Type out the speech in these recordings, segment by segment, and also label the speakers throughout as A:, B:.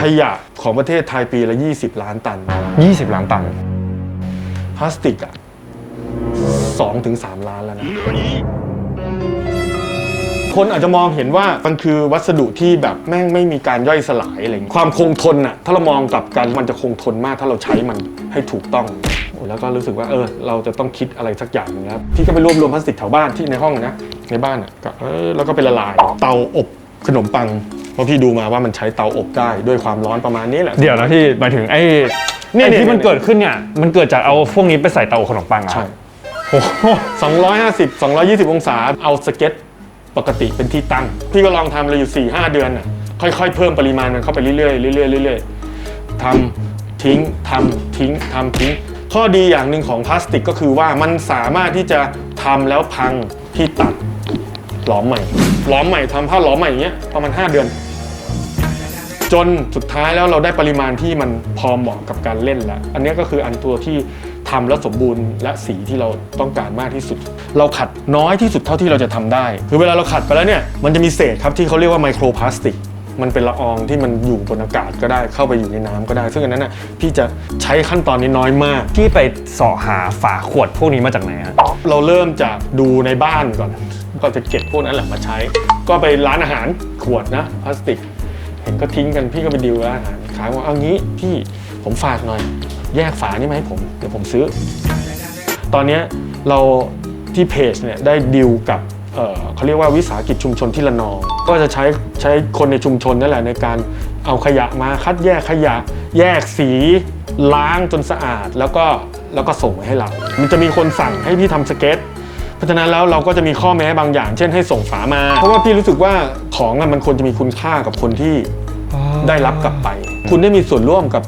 A: ขยะของประเทศไทยปีละ 20 ล้านตัน
B: 20 ล้านตัน
A: พลาสติกอะสองถึงสามล้านแล้วนะ คนอาจจะมองเห็นว่ามันคือวัสดุที่แบบแม่งไม่มีการย่อยสลายอะไรอย่างเงี้ยความคงทนอะถ้าเรามองกลับกันมันจะคงทนมากถ้าเราใช้มันให้ถูกต้องโอ้แล้วก็รู้สึกว่าเออเราจะต้องคิดอะไรสักอย่างหนึงนะครับพี่ก็ไปรวบรวมพลาสติกแถวบ้านที่ในห้องนะในบ้านอะก็เออแล้วก็ไปละลาย เตาอบขนมปังเพ ราะพี่ดูมาว่ามันใช้เตาอบได้ด้วยความร้อนประมาณนี้แหละ
B: เดี๋ยวนะพี่หมายถึงไอ้
A: เนี่ย
B: ไอ้
A: เนี่ย
B: ที่มันเกิดขึ้นเนี่ย มันเกิดจากเอาพวกนี้ไปใส่เตาอบขนมปังอะ
A: ใช่
B: โอ้โห
A: 250 220องศาเอาสเก็ตปกติเป็นที่ตั้ง พี่ก็ลองทำเลยอยู่4 5เดือนน่ะค่อยๆ เพิ่มปริมาณมันเข้าไปเรื่อยๆเรื่อยๆเรื่อยๆทำทิ้งทำทิ้งทำทิ้ง ข้อดีอย่างหนึ่งของพลาสติกก็คือว่ามันสามารถที่จะทำแล้วพังพี่ตัดหลอมใหม่หลอมใหม่ทำผ้าหลอมใหม่อย่างเงี้ยประมาณ 5 เดือน จนสุดท้ายแล้วเราได้ปริมาณที่มันพอเหมาะกับการเล่นแล้ว อันเนี้ยก็คืออันตัวที่ทำแล้วสมบูรณ์และสีที่เราต้องการมากที่สุด เราขัดน้อยที่สุดเท่าที่เราจะทำได้ คือเวลาเราขัดไปแล้วเนี่ยมันจะมีเศษครับที่เขาเรียกว่าไมโครพลาสติกมันเป็นละอองที่มันอยู่บนอากาศก็ได้เข้าไปอยู่ในน้ำก็ได้ ซึ่งอันนั้นน่ะพี่จะใช้ขั้นตอนนี้น้อยมาก
B: พี่ไปเสาะหาฝาขวดพวกนี้มาจากไหนฮะ
A: เราเริ่มจากดูในบ้านก่อน ก็จะเก็บพวกนั้นแหละมาใช้ ก็ไปร้านอาหารขวดนะพลาสติก็นก็ทิ้งกันพี่ก็ไปดิวร้านอาหารขายว่าเอางี้พี่ผมฝากหน่อย แยกฝานี่มาให้ผมเดี๋ยวผมซื้อ ตอนนี้เราที่เพจเนี่ยได้ดิวกับเเขาเรียกว่าวิสาหกิจชุมชนที่ระนอง ก็จะใช้ใช้คนในชุมชนนั่นแหละในการเอาขยะมาคัดแยกขยะ แยกสีล้างจนสะอาดแล้วก็แล้วก็ส่งมาให้เรา มันจะมีคนสั่งให้พี่ทำสเก็ต เพราะฉะนั้นแล้วเราก็จะมีข้อแม้บางอย่าง เช่นให้ส่งฝามา เพราะว่าพี่รู้สึกว่าของอะมันควรจะมีคุณค่ากับคนที่ได้รับกลับไป คุณได้มีส่วนร่วมกับ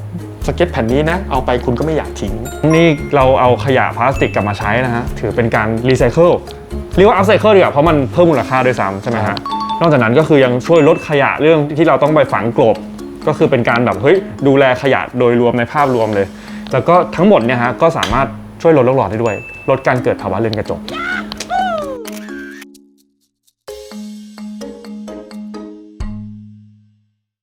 A: สเก็ตแผ่นนี้นะ เอาไปคุณก็ไม่อยากทิ้ง
B: นี่เราเอาขยะพลาสติกกลับมาใช้นะฮะ ถือเป็นการรีไซเคิลเรียกว่าอัพไซเคิลดีกว่าเพราะมันเพิ่มมูลค่าด้วยซ้ำใช่ไหมฮะนอกจากนั้นก็คือยังช่วยลดขยะเรื่องที่เราต้องไปฝังกลบ ก็คือเป็นการแบบเฮ้ยดูแลขยะโดยรวมในภาพรวมเลย แล้วก็ทั้งหมดเนี่ยฮะก็สามารถช่วยลดโลกร้อนได้ด้วย ลดการเกิดภาวะเรือนกระจก